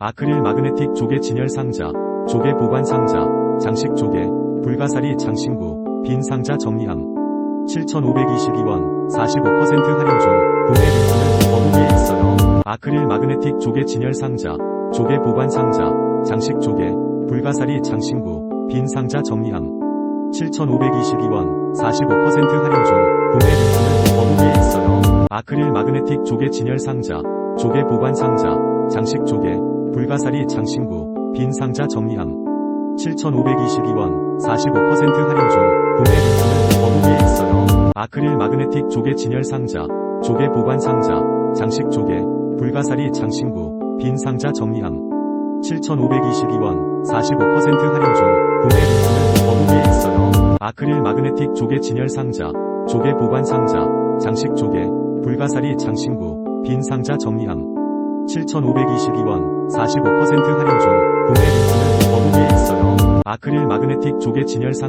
아크릴 마그네틱 조개 진열 상자, 조개 보관 상자, 장식 조개, 불가사리 장신구, 빈 상자 정리함. 7,522원, 45% 할인 중, 구매 링크는 더보기에 있어요. 아크릴 마그네틱 조개 진열 상자, 조개 보관 상자, 장식 조개, 불가사리 장신구, 빈 상자 정리함. 7,522원, 45% 할인 중, 구매 링크는 더보기에 있어요. 아크릴 마그네틱 조개 진열 상자, 조개 보관 상자, 장식 조개, 불가사리 장신구, 빈 상자 정리함. 7,522원, 45% 할인 중, 구매 링크는 더보기에 있어요. 아크릴 마그네틱 조개 진열 상자, 조개 보관 상자, 장식 조개, 불가사리 장신구, 빈 상자 정리함. 7,522원, 45% 할인 중, 구매 링크는 더보기에 있어요. 아크릴 마그네틱 조개 진열 상자, 조개 보관 상자, 장식 조개, 불가사리 장신구, 빈 상자 정리함. 7,522원, 45% 할인 중, 구매 링크는 더보기에 있어요. 아크릴 마그네틱 조개 진열 상자,